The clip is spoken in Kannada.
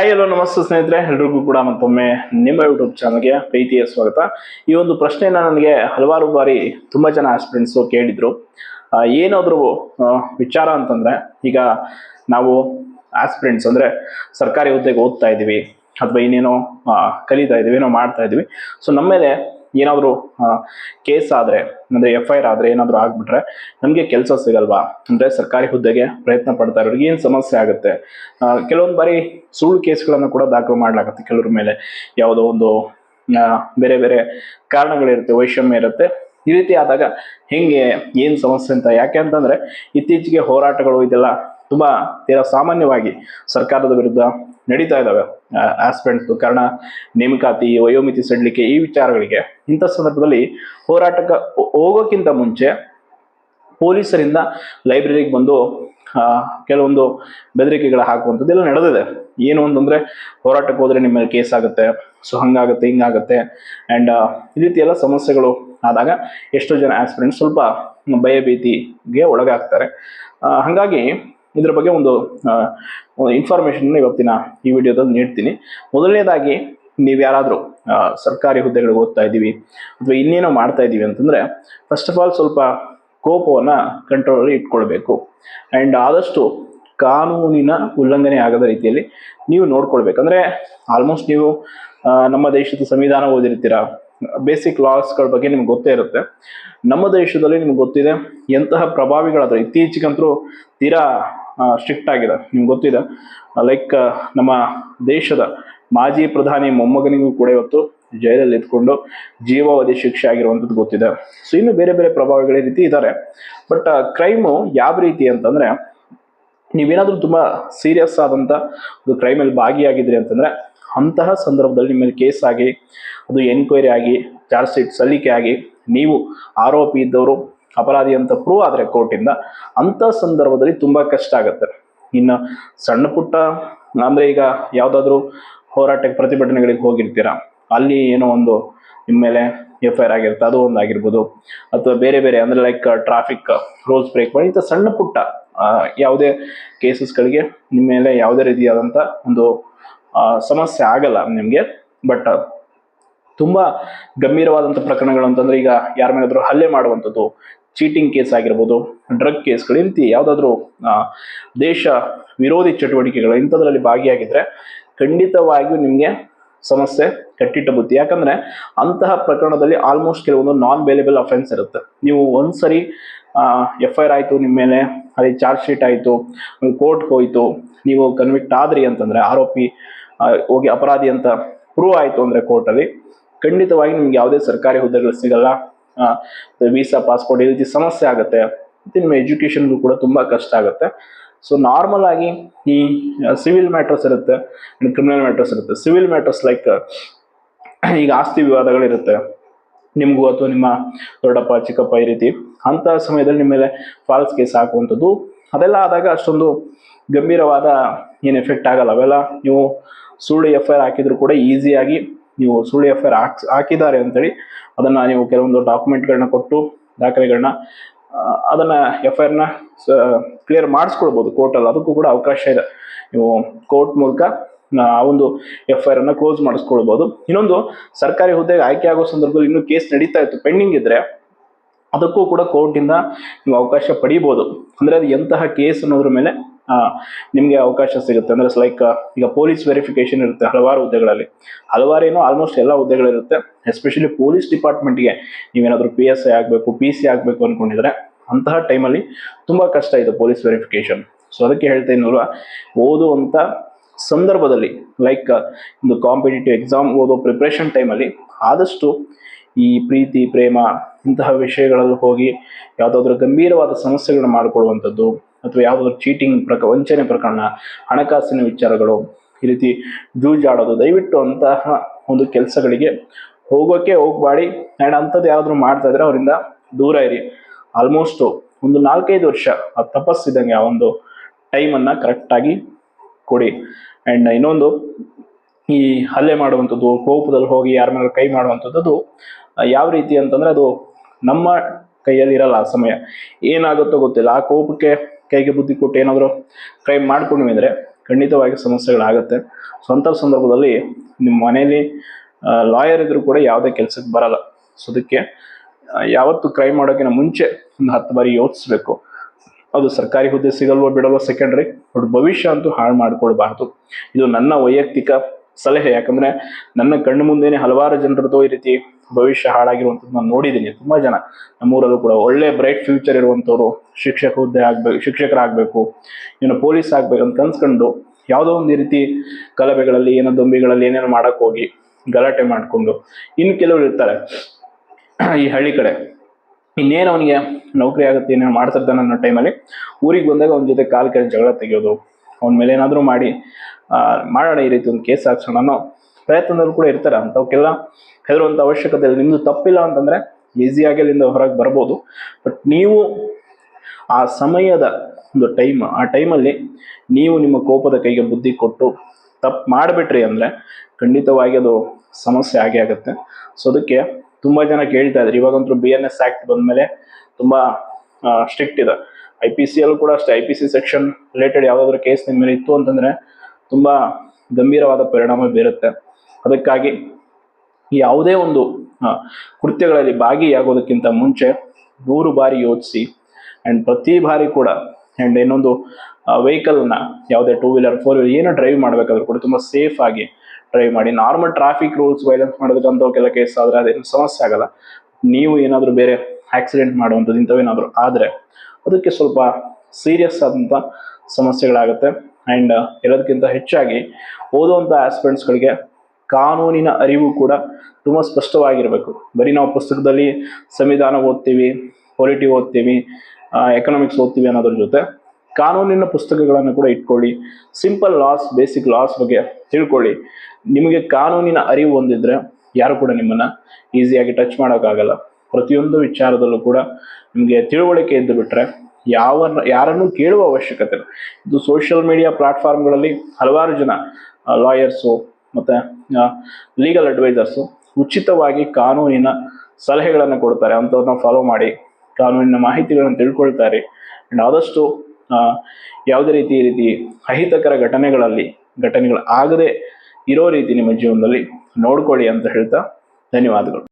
ಹಾಯ್ ಹಲೋ ನಮಸ್ತೆ ಸ್ನೇಹಿತರೆ. ಎಲ್ರಿಗೂ ಕೂಡ ಮತ್ತೊಮ್ಮೆ ನಿಮ್ಮ ಯೂಟ್ಯೂಬ್ ಚಾನಲ್ಗೆ ಪ್ರೀತಿಯ ಸ್ವಾಗತ. ಈ ಒಂದು ಪ್ರಶ್ನೆಯನ್ನು ನನಗೆ ಹಲವಾರು ಬಾರಿ ತುಂಬ ಜನ ಆಸ್ಪಿರೆಂಟ್ಸು ಕೇಳಿದ್ರು. ಏನಾದರೂ ವಿಚಾರ ಅಂತಂದ್ರೆ, ಈಗ ನಾವು ಆಸ್ಪಿರೆಂಟ್ಸ್ ಅಂದ್ರೆ ಸರ್ಕಾರಿ ಹುದ್ದೆಗೆ ಓದ್ತಾ ಇದ್ದೀವಿ, ಅಥವಾ ಇನ್ನೇನೋ ಕಲಿತಾ ಇದ್ದೀವಿ, ಏನೋ ಮಾಡ್ತಾ ಇದ್ದೀವಿ. ಸೊ ನಮ್ಮ ಮೇಲೆ ಏನಾದರೂ ಕೇಸ್ ಆದರೆ, ಅಂದರೆ ಎಫ್ ಐ ಆರ್ ಆದರೆ ಏನಾದರೂ ಆಗಿಬಿಟ್ರೆ ನಮಗೆ ಕೆಲಸ ಸಿಗಲ್ವಾ? ಅಂದರೆ ಸರ್ಕಾರಿ ಹುದ್ದೆಗೆ ಪ್ರಯತ್ನ ಪಡ್ತಾ ಇರೋರಿಗೆ ಏನು ಸಮಸ್ಯೆ ಆಗುತ್ತೆ? ಕೆಲವೊಂದು ಬಾರಿ ಸುಳ್ಳು ಕೇಸ್ಗಳನ್ನು ಕೂಡ ದಾಖಲು ಮಾಡಲಾಗುತ್ತೆ ಕೆಲವ್ರ ಮೇಲೆ. ಯಾವುದೋ ಒಂದು ಬೇರೆ ಬೇರೆ ಕಾರಣಗಳಿರುತ್ತೆ, ವೈಷಮ್ಯ ಇರುತ್ತೆ. ಈ ರೀತಿ ಆದಾಗ ಹೆಂಗೆ, ಏನು ಸಮಸ್ಯೆ ಅಂತ, ಯಾಕೆ ಅಂತಂದ್ರೆ ಇತ್ತೀಚೆಗೆ ಹೋರಾಟಗಳು ಇದೆಲ್ಲ ತುಂಬಾ ತೀರಾ ಸಾಮಾನ್ಯವಾಗಿ ಸರ್ಕಾರದ ವಿರುದ್ಧ ನಡೀತಾ ಇದ್ದಾವೆ ಆಸ್ಪೆಂಟ್ಸ್ ಕಾರಣ ನೇಮಕಾತಿ, ವಯೋಮಿತಿ ಸಡಿಲಿಕೆ ಈ ವಿಚಾರಗಳಿಗೆ ಇಂಥ ಸಂದರ್ಭದಲ್ಲಿ ಹೋರಾಟಕ್ಕೆ ಹೋಗೋಕ್ಕಿಂತ ಮುಂಚೆ ಪೊಲೀಸರಿಂದ ಲೈಬ್ರರಿಗೆ ಬಂದು ಕೆಲವೊಂದು ಬೆದರಿಕೆಗಳು ಹಾಕುವಂಥದ್ದೆಲ್ಲ ನಡೆದಿದೆ. ಏನು ಅಂತಂದ್ರೆ ಹೋರಾಟಕ್ಕೆ ಹೋದರೆ ನಿಮ್ಮ ಕೇಸ್ ಆಗುತ್ತೆ, ಸೊ ಹಂಗಾಗುತ್ತೆ, ಹಿಂಗಾಗುತ್ತೆ ಆ್ಯಂಡ್ ಈ ರೀತಿ ಎಲ್ಲ ಸಮಸ್ಯೆಗಳು ಆದಾಗ ಎಷ್ಟೋ ಜನ ಆಸ್ಪಿರೆಂಟ್ ಸ್ವಲ್ಪ ಭಯಭೀತಿಗೆ ಒಳಗಾಗ್ತಾರೆ. ಹಾಗಾಗಿ ಇದ್ರ ಬಗ್ಗೆ ಒಂದು ಇನ್ಫಾರ್ಮೇಷನ್ ಇವತ್ತಿನ ಈ ವಿಡಿಯೋದಲ್ಲಿ ನೀಡ್ತೀನಿ. ಮೊದಲನೇದಾಗಿ, ನೀವು ಯಾರಾದರೂ ಸರ್ಕಾರಿ ಹುದ್ದೆಗಳಿಗೆ ಓದ್ತಾ ಇದ್ದೀವಿ, ಅಥವಾ ಇನ್ನೇನೋ ಮಾಡ್ತಾ ಇದ್ದೀವಿ ಅಂತಂದರೆ ಫಸ್ಟ್ ಆಫ್ ಆಲ್ ಸ್ವಲ್ಪ ಕೋಪವನ್ನು ಕಂಟ್ರೋಲಲ್ಲಿ ಇಟ್ಕೊಳ್ಬೇಕು. ಆ್ಯಂಡ್ ಆದಷ್ಟು ಕಾನೂನಿನ ಉಲ್ಲಂಘನೆ ಆಗದ ರೀತಿಯಲ್ಲಿ ನೀವು ನೋಡ್ಕೊಳ್ಬೇಕು. ಅಂದರೆ ಆಲ್ಮೋಸ್ಟ್ ನೀವು ನಮ್ಮ ದೇಶದ ಸಂವಿಧಾನ ಓದಿರ್ತೀರ? ಬೇಸಿಕ್ ಲಾಸ್ಗಳ ಬಗ್ಗೆ ನಿಮ್ಗೆ ಗೊತ್ತೇ ಇರುತ್ತೆ. ನಮ್ಮ ದೇಶದಲ್ಲಿ ನಿಮ್ಗೆ ಗೊತ್ತಿದೆ, ಎಂತಹ ಪ್ರಭಾವಿಗಳಾದರೂ ಇತ್ತೀಚೆಗಂತರೂ ತೀರಾ ಸ್ಟ್ರಿಕ್ಟ್ ಆಗಿದೆ. ನಿಮ್ಗೆ ಗೊತ್ತಿದೆ. ಲೈಕ್ ನಮ್ಮ ದೇಶದ ಮಾಜಿ ಪ್ರಧಾನಿ ಮೊಮ್ಮಗನಿಗೂ ಕೂಡ ಇವತ್ತು ಜೈಲಲ್ಲಿ ಇದ್ಕೊಂಡು ಜೀವಾವಧಿ ಶಿಕ್ಷೆ ಆಗಿರುವಂಥದ್ದು ಗೊತ್ತಿದೆ. ಸೊ ಇನ್ನು ಬೇರೆ ಬೇರೆ ಪ್ರಭಾವಗಳ ರೀತಿ ಇದ್ದಾರೆ ಬಟ್ ಕ್ರೈಮು ಯಾವ ರೀತಿ ಅಂತಂದ್ರೆ, ನೀವೇನಾದರೂ ತುಂಬಾ ಸೀರಿಯಸ್ ಆದಂತ ಒಂದು ಕ್ರೈಮಲ್ಲಿ ಭಾಗಿಯಾಗಿದ್ರಿ ಅಂತಂದ್ರೆ, ಅಂತಹ ಸಂದರ್ಭದಲ್ಲಿ ನಿಮ್ಮ ಮೇಲೆ ಕೇಸ್ ಆಗಿ, ಅದು ಎನ್ಕ್ವೈರಿ ಆಗಿ ಚಾರ್ಜ್ ಶೀಟ್ ಸಲ್ಲಿಕೆ ಆಗಿ, ನೀವು ಆರೋಪಿ ಇದ್ದವರು ಅಪರಾಧಿ ಅಂತ ಪ್ರೂವ್ ಆದರೆ ಕೋರ್ಟಿಂದ ಅಂಥ ಸಂದರ್ಭದಲ್ಲಿ ತುಂಬಾ ಕಷ್ಟ ಆಗುತ್ತೆ. ಇನ್ನು ಸಣ್ಣ ಪುಟ್ಟ, ಅಂದ್ರೆ ಈಗ ಯಾವುದಾದ್ರೂ ಹೋರಾಟಕ್ಕೆ ಪ್ರತಿಭಟನೆಗಳಿಗೆ ಹೋಗಿರ್ತೀರಾ, ಅಲ್ಲಿ ಏನೋ ಒಂದು ನಿಮ್ಮ ಮೇಲೆ ಎಫ್ ಐ ಆರ್ ಆಗಿರುತ್ತೆ, ಅದು ಒಂದು ಆಗಿರ್ಬೋದು. ಅಥವಾ ಬೇರೆ ಬೇರೆ, ಅಂದ್ರೆ ಲೈಕ್ ಟ್ರಾಫಿಕ್ ರೂಲ್ಸ್ ಬ್ರೇಕ್ ಮಾಡಿ, ಇಂಥ ಸಣ್ಣ ಪುಟ್ಟ ಯಾವುದೇ ಕೇಸಸ್ಗಳಿಗೆ ನಿಮ್ಮ ಮೇಲೆ ಯಾವುದೇ ರೀತಿಯಾದಂಥ ಒಂದು ಸಮಸ್ಯೆ ಆಗಲ್ಲ ನಿಮಗೆ. ಬಟ್ ತುಂಬಾ ಗಂಭೀರವಾದಂಥ ಪ್ರಕರಣಗಳು ಅಂತಂದ್ರೆ ಈಗ ಯಾರ ಮೇಲಾದ್ರೂ ಹಲ್ಲೆ ಮಾಡುವಂಥದ್ದು ಚೀಟಿಂಗ್ ಕೇಸ್ ಆಗಿರ್ಬೋದು ಡ್ರಗ್ ಕೇಸ್ಗಳು ಈ ರೀತಿ ಯಾವುದಾದ್ರೂ ದೇಶ ವಿರೋಧಿ ಚಟುವಟಿಕೆಗಳು ಇಂಥದ್ರಲ್ಲಿ ಭಾಗಿಯಾಗಿದ್ರೆ ಖಂಡಿತವಾಗಿಯೂ ನಿಮಗೆ ಸಮಸ್ಯೆ ಕಟ್ಟಿಟ್ಟ ಬುತ್ತಿ. ಯಾಕಂದ್ರೆ ಅಂತಹ ಪ್ರಕರಣದಲ್ಲಿ ಆಲ್ಮೋಸ್ಟ್ ಕೆಲವೊಂದು ನಾನ್ ಬೇಲೆಬಲ್ ಅಫೆನ್ಸ್ ಇರುತ್ತೆ. ನೀವು ಒಂದ್ಸರಿ ಎಫ್ ಐ ಆರ್ ಆಯಿತು, ನಿಮ್ಮ ಮೇಲೆ ಅಲ್ಲಿ ಚಾರ್ಜ್ ಶೀಟ್ ಆಯಿತು ಕೋರ್ಟ್ಗೆ ಹೋಯಿತು, ನೀವು ಕನ್ವಿಕ್ಟ್ ಆದ್ರಿ ಅಂತಂದ್ರೆ, ಆರೋಪಿ ಹೋಗಿ ಅಪರಾಧಿ ಅಂತ ಪ್ರೂವ್ ಆಯಿತು ಅಂದರೆ ಕೋರ್ಟಲ್ಲಿ ಖಂಡಿತವಾಗಿ ನಿಮ್ಗೆ ಯಾವುದೇ ಸರ್ಕಾರಿ ಹುದ್ದೆಗಳು ಸಿಗಲ್ಲ. ವೀಸಾ ಪಾಸ್ಪೋರ್ಟ್ ಈ ರೀತಿ ಸಮಸ್ಯೆ ಆಗುತ್ತೆ. ಮತ್ತು ನಿಮ್ಮ ಎಜುಕೇಷನ್ಗೂ ಕೂಡ ತುಂಬ ಕಷ್ಟ ಆಗುತ್ತೆ. ಸೊ ನಾರ್ಮಲ್ ಆಗಿ ಈ ಸಿವಿಲ್ ಮ್ಯಾಟರ್ಸ್ ಇರುತ್ತೆ ಕ್ರಿಮಿನಲ್ ಮ್ಯಾಟರ್ಸ್ ಇರುತ್ತೆ. ಸಿವಿಲ್ ಮ್ಯಾಟರ್ಸ್ ಲೈಕ್ ಈಗ ಆಸ್ತಿ ವಿವಾದಗಳಿರುತ್ತೆ. ನಿಮಗೂ ಅಥವಾ ನಿಮ್ಮ ದೊಡ್ಡಪ್ಪ, ಚಿಕ್ಕಪ್ಪ ಈ ರೀತಿ. ಅಂತ ಸಮಯದಲ್ಲಿ ನಿಮ್ಮ ಮೇಲೆ ಫಾಲ್ಸ್ ಕೇಸ್ ಹಾಕುವಂಥದ್ದು. ಅದೆಲ್ಲ ಆದಾಗ ಅಷ್ಟೊಂದು ಗಂಭೀರವಾದ ಏನು ಎಫೆಕ್ಟ್ ಆಗಲ್ಲ. ಅವೆಲ್ಲ ನೀವು ಸುಳ್ಳು ಎಫ್ ಐ ಆರ್ ಹಾಕಿದ್ರು ಕೂಡ ಈಸಿಯಾಗಿ ನೀವು ಸುಳ್ಳು ಎಫ್ ಐ ಆರ್ ಹಾಕ್ ಹಾಕಿದ್ದಾರೆ ಅಂತೇಳಿ ಅದನ್ನ ನೀವು ಕೆಲವೊಂದು ಡಾಕ್ಯುಮೆಂಟ್ಗಳನ್ನ ಕೊಟ್ಟು ದಾಖಲೆಗಳನ್ನ ಅದನ್ನು ಎಫ್ ಐ ಆರ್ನ ಕ್ಲಿಯರ್ ಮಾಡಿಸ್ಕೊಳ್ಬೋದು ಕೋರ್ಟಲ್ಲಿ. ಅದಕ್ಕೂ ಕೂಡ ಅವಕಾಶ ಇದೆ. ನೀವು ಕೋರ್ಟ್ ಮೂಲಕ ಆ ಒಂದು ಎಫ್ ಐ ಆರ್ ಅನ್ನ ಕ್ಲೋಸ್ ಮಾಡಿಸ್ಕೊಳ್ಬೋದು. ಇನ್ನೊಂದು, ಸರ್ಕಾರಿ ಹುದ್ದೆಗೆ ಆಯ್ಕೆ ಆಗೋ ಸಂದರ್ಭದಲ್ಲಿ ಇನ್ನೂ ಕೇಸ್ ನಡೀತಾ ಇತ್ತು. ಪೆಂಡಿಂಗ್ ಇದ್ದರೆ ಅದಕ್ಕೂ ಕೂಡ ಕೋರ್ಟಿಂದ ನೀವು ಅವಕಾಶ ಪಡಿಬೋದು. ಅಂದ್ರೆ ಅದು ಎಂತಹ ಕೇಸ್ ಅನ್ನೋದ್ರ ಮೇಲೆ ನಿಮ್ಗೆ ಅವಕಾಶ ಸಿಗುತ್ತೆ. ಅಂದ್ರೆ ಲೈಕ್ ಈಗ ಪೊಲೀಸ್ ವೆರಿಫಿಕೇಶನ್ ಇರುತ್ತೆ ಹಲವಾರು ಹುದ್ದೆಗಳಲ್ಲಿ. ಹಲವಾರು ಏನೋ ಆಲ್ಮೋಸ್ಟ್ ಎಲ್ಲ ಹುದ್ದೆಗಳಿರುತ್ತೆ. ಎಸ್ಪೆಷಲಿ ಪೊಲೀಸ್ ಡಿಪಾರ್ಟ್ಮೆಂಟ್ಗೆ ನೀವೇನಾದರೂ ಪಿ ಎಸ್ ಐ ಆಗಬೇಕು ಪಿ ಸಿ ಆಗಬೇಕು ಅಂದ್ಕೊಂಡಿದ್ರೆ ಅಂತಹ ಟೈಮಲ್ಲಿ ತುಂಬ ಕಷ್ಟ ಇದೆ ಪೊಲೀಸ್ ವೆರಿಫಿಕೇಶನ್ ಸೊ ಅದಕ್ಕೆ ಹೇಳ್ತಾ ಇದ್ದೀನಲ್ವಾ ಓದುವಂಥ ಸಂದರ್ಭದಲ್ಲಿ ಲೈಕ್ ಒಂದು ಕಾಂಪಿಟೇಟಿವ್ ಎಕ್ಸಾಮ್ ಓದೋ ಪ್ರಿಪ್ರೇಷನ್ ಟೈಮಲ್ಲಿ ಆದಷ್ಟು ಈ ಪ್ರೀತಿ, ಪ್ರೇಮ ಇಂತಹ ವಿಷಯಗಳಲ್ಲಿ ಹೋಗಿ ಯಾವುದಾದ್ರೂ ಗಂಭೀರವಾದ ಸಮಸ್ಯೆಗಳನ್ನ ಮಾಡಿಕೊಳ್ಳುವಂಥದ್ದು ಅಥವಾ ಯಾವುದಾದ್ರು ಚೀಟಿಂಗ್ ಪ್ರಕ, ವಂಚನೆ ಪ್ರಕರಣ, ಹಣಕಾಸಿನ ವಿಚಾರಗಳು, ಈ ರೀತಿ ಜೂಜಾಡೋದು, ದಯವಿಟ್ಟು ಅಂತಹ ಒಂದು ಕೆಲಸಗಳಿಗೆ ಹೋಗೋಕೆ ಹೋಗ್ಬಾಡಿ. ಆ್ಯಂಡ್ ಅಂಥದ್ದು ಯಾರಾದರೂ ಮಾಡ್ತಾ ಇದ್ರೆ ಅವರಿಂದ ದೂರ ಇರಿ. ಆಲ್ಮೋಸ್ಟು ಒಂದು ನಾಲ್ಕೈದು ವರ್ಷ ಆ ತಪಸ್ಸಿದಂಗೆ ಆ ಒಂದು ಟೈಮನ್ನು ಕರೆಕ್ಟಾಗಿ ಕೊಡಿ. ಆ್ಯಂಡ್ ಇನ್ನೊಂದು, ಈ ಹಲ್ಲೆ ಮಾಡುವಂಥದ್ದು, ಕೋಪದಲ್ಲಿ ಹೋಗಿ ಯಾರ ಮೇಲೆ ಕೈ ಮಾಡುವಂಥದ್ದು ಯಾವ ರೀತಿ ಅಂತಂದ್ರೆ ಅದು ನಮ್ಮ ಕೈಯಲ್ಲಿ ಇರಲ್ಲ ಆ ಸಮಯ. ಏನಾಗುತ್ತೋ ಗೊತ್ತಿಲ್ಲ. ಆ ಕೋಪಕ್ಕೆ ಕೈಗೆ ಬುದ್ಧಿ ಕೊಟ್ಟು ಏನಾದರೂ ಕ್ರೈಮ್ ಮಾಡ್ಕೊಂಡ್ವಿ ಅಂದರೆ ಖಂಡಿತವಾಗಿ ಸಮಸ್ಯೆಗಳಾಗುತ್ತೆ. ಅಂಥ ಸಂದರ್ಭದಲ್ಲಿ ನಿಮ್ಮ ಮನೆಯಲ್ಲಿ ಲಾಯರ್ ಇದ್ರೂ ಕೂಡ ಯಾವುದೇ ಕೆಲಸಕ್ಕೆ ಬರಲ್ಲ. ಸೊ ಅದಕ್ಕೆ ಯಾವತ್ತು ಕ್ರೈ ಮಾಡೋಕ್ಕಿಂತ ಮುಂಚೆ ಒಂದು ಹತ್ತು ಬಾರಿ ಯೋಚಿಸ್ಬೇಕು. ಅದು ಸರ್ಕಾರಿ ಹುದ್ದೆ ಸಿಗಲ್ವೋ ಬಿಡಲ್ವೋ ಸೆಕೆಂಡ್ರಿ ಬಟ್ ಭವಿಷ್ಯ ಅಂತೂ ಹಾಳು ಮಾಡ್ಕೊಳ್ಬಾರ್ದು. ಇದು ನನ್ನ ವೈಯಕ್ತಿಕ ಸಲಹೆ. ಯಾಕಂದ್ರೆ ನನ್ನ ಕಣ್ಣು ಮುಂದೇನೆ ಹಲವಾರು ಜನರದ್ದು ಈ ರೀತಿ ಭವಿಷ್ಯ ಹಾಳಾಗಿರುವಂಥದ್ದು ನಾನು ನೋಡಿದ್ದೀನಿ. ತುಂಬಾ ಜನ ನಮ್ಮೂರಲ್ಲೂ ಕೂಡ ಒಳ್ಳೆ ಬ್ರೈಟ್ ಫ್ಯೂಚರ್ ಇರುವಂಥವ್ರು ಶಿಕ್ಷಕ ಹುದ್ದೆ ಆಗ್ಬೇಕು, ಶಿಕ್ಷಕರಾಗಬೇಕು, ಏನು ಪೊಲೀಸ್ ಆಗ್ಬೇಕು ಅಂತ ಅನ್ಸ್ಕೊಂಡು ಯಾವುದೋ ಒಂದು ರೀತಿ ಗಲಭೆಗಳಲ್ಲಿ ಏನೋ ದೊಂಬಿಗಳಲ್ಲಿ ಏನೇನೋ ಮಾಡಕ್ ಹೋಗಿ ಗಲಾಟೆ ಮಾಡಿಕೊಂಡು ಇನ್ನು ಕೆಲವರು ಇರ್ತಾರೆ. ಈ ಹಳ್ಳಿ ಕಡೆ ಇನ್ನೇನು ಅವನಿಗೆ ನೌಕರಿ ಆಗುತ್ತೆ, ಏನೇನು ಮಾಡ್ತಿರ್ತಾನೆ ಅನ್ನೋ ಟೈಮಲ್ಲಿ ಊರಿಗೆ ಬಂದಾಗ ಅವನ ಜೊತೆ ಕಾಲು ಕೆಳ ಜಗಳ ತೆಗೆಯೋದು, ಅವನ ಮೇಲೆ ಏನಾದರೂ ಮಾಡಿ ಮಾಡೋಣ ಈ ರೀತಿ ಒಂದು ಕೇಸ್ ಹಾಕ್ಸೋಣ ಅನ್ನೋ ಪ್ರಯತ್ನದಲ್ಲೂ ಕೂಡ ಇರ್ತಾರೆ ಅಂಥವಕ್ಕೆಲ್ಲ ಹೆದರುವಂಥ ಅವಶ್ಯಕತೆ ಇಲ್ಲ ನಿಮ್ಮದು ತಪ್ಪಿಲ್ಲ ಅಂತಂದರೆ ಈಸಿಯಾಗಿ ಅಲ್ಲಿಂದ ಹೊರಗೆ ಬರ್ಬೋದು. ಬಟ್ ನೀವು ಆ ಸಮಯದ ಒಂದು ಟೈಮ್ ಆ ಟೈಮಲ್ಲಿ ನೀವು ನಿಮ್ಮ ಕೋಪದ ಕೈಗೆ ಬುದ್ಧಿ ಕೊಟ್ಟು ತಪ್ಪು ಮಾಡಿಬಿಟ್ರಿ ಅಂದರೆ ಖಂಡಿತವಾಗಿ ಅದು ಸಮಸ್ಯೆ ಆಗೇ ಆಗುತ್ತೆ. ಸೊ ಅದಕ್ಕೆ ತುಂಬ ಜನ ಕೇಳ್ತಾ ಇದ್ರು. ಇವಾಗಂತೂ ಬಿ ಎನ್ ಎಸ್ ಆ್ಯಕ್ಟ್ ಬಂದಮೇಲೆ ತುಂಬ ಸ್ಟ್ರಿಕ್ಟ್ ಇದೆ. ಐ ಪಿ ಸಿ ಅಲ್ಲೂ ಕೂಡ ಅಷ್ಟೇ. I P C section related ಯಾವುದಾದ್ರೂ ಕೇಸ್ ನಿಮ್ಮ ಮೇಲೆ ಇತ್ತು ಅಂತಂದರೆ ತುಂಬ ಗಂಭೀರವಾದ ಪರಿಣಾಮ ಬೀರುತ್ತೆ. ಅದಕ್ಕಾಗಿ ಯಾವುದೇ ಒಂದು ಕೃತ್ಯಗಳಲ್ಲಿ ಭಾಗಿಯಾಗೋದಕ್ಕಿಂತ ಮುಂಚೆ ನೂರು ಬಾರಿ ಯೋಚಿಸಿ ಆ್ಯಂಡ್ ಪ್ರತಿ ಬಾರಿ ಕೂಡ ಆ್ಯಂಡ್ ಇನ್ನೊಂದು ವೆಹಿಕಲ್ನ ಯಾವುದೇ ಟೂ ವೀಲರ್ ಫೋರ್ ವೀಲರ್ ಏನೋ ಡ್ರೈವ್ ಮಾಡಬೇಕಾದ್ರೂ ಕೂಡ ತುಂಬ ಸೇಫ್ ಆಗಿ ಡ್ರೈವ್ ಮಾಡಿ. ನಾರ್ಮಲ್ ಟ್ರಾಫಿಕ್ ರೂಲ್ಸ್ ವೈಲೆನ್ಸ್ ಮಾಡೋದಕ್ಕಂಥವಕ್ಕೆಲ್ಲ ಕೇಸ್ ಆದರೆ ಅದೇನು ಸಮಸ್ಯೆ ಆಗಲ್ಲ. ನೀವು ಏನಾದರೂ ಬೇರೆ ಆಕ್ಸಿಡೆಂಟ್ ಮಾಡುವಂಥದ್ದು ಇಂಥವೇನಾದರೂ ಆದರೆ ಅದಕ್ಕೆ ಸ್ವಲ್ಪ ಸೀರಿಯಸ್ ಆದಂಥ ಸಮಸ್ಯೆಗಳಾಗುತ್ತೆ. ಆ್ಯಂಡ್ ಎಲ್ಲದಕ್ಕಿಂತ ಹೆಚ್ಚಾಗಿ ಓದುವಂಥ ಆಸ್ಪಿರೆಂಟ್ಸ್ಗಳಿಗೆ ಕಾನೂನಿನ ಅರಿವು ಕೂಡ ತುಂಬ ಸ್ಪಷ್ಟವಾಗಿರಬೇಕು. ಬರೀ ನಾವು ಪುಸ್ತಕದಲ್ಲಿ ಸಂವಿಧಾನ ಓದ್ತೀವಿ ಪೊಲಿಟಿ ಓದ್ತೀವಿ ಎಕನಾಮಿಕ್ಸ್ ಓದ್ತೀವಿ ಅನ್ನೋದ್ರ ಜೊತೆ ಕಾನೂನಿನ ಪುಸ್ತಕಗಳನ್ನು ಕೂಡ ಇಟ್ಕೊಳ್ಳಿ ಸಿಂಪಲ್ ಲಾಸ್ ಬೇಸಿಕ್ ಲಾಸ್ ಬಗ್ಗೆ ತಿಳ್ಕೊಳ್ಳಿ. ನಿಮಗೆ ಕಾನೂನಿನ ಅರಿವು ಹೊಂದಿದ್ರೆ ಯಾರು ಕೂಡ ನಿಮ್ಮನ್ನು ಈಸಿಯಾಗಿ ಟಚ್ ಮಾಡೋಕ್ಕಾಗಲ್ಲ. ಪ್ರತಿಯೊಂದು ವಿಚಾರದಲ್ಲೂ ಕೂಡ ನಿಮಗೆ ತಿಳುವಳಿಕೆ ಇದ್ದು ಬಿಟ್ರೆ ಯಾವ ಯಾರನ್ನು ಕೇಳುವ ಅವಶ್ಯಕತೆ ಇದು ಸೋಷಿಯಲ್ ಮೀಡಿಯಾ ಪ್ಲಾಟ್ಫಾರ್ಮ್ಗಳಲ್ಲಿ ಹಲವಾರು ಜನ ಲಾಯರ್ಸು ಮತ್ತು ಲೀಗಲ್ ಅಡ್ವೈಸರ್ಸು ಉಚಿತವಾಗಿ ಕಾನೂನಿನ ಸಲಹೆಗಳನ್ನು ಕೊಡ್ತಾರೆ. ಅಂಥವ್ರನ್ನ ಫಾಲೋ ಮಾಡಿ, ಕಾನೂನಿನ ಮಾಹಿತಿಗಳನ್ನು ತಿಳ್ಕೊಳ್ತಾರೆ. ಆ್ಯಂಡ್ ಆದಷ್ಟು ಯಾವುದೇ ರೀತಿ ರೀತಿ ಅಹಿತಕರ ಘಟನೆಗಳಲ್ಲಿ, ಘಟನೆಗಳು ಆಗದೆ ಇರೋ ರೀತಿ ನಿಮ್ಮ ಜೀವನದಲ್ಲಿ ನೋಡ್ಕೊಳ್ಳಿ ಅಂತ ಹೇಳ್ತಾ ಧನ್ಯವಾದಗಳು.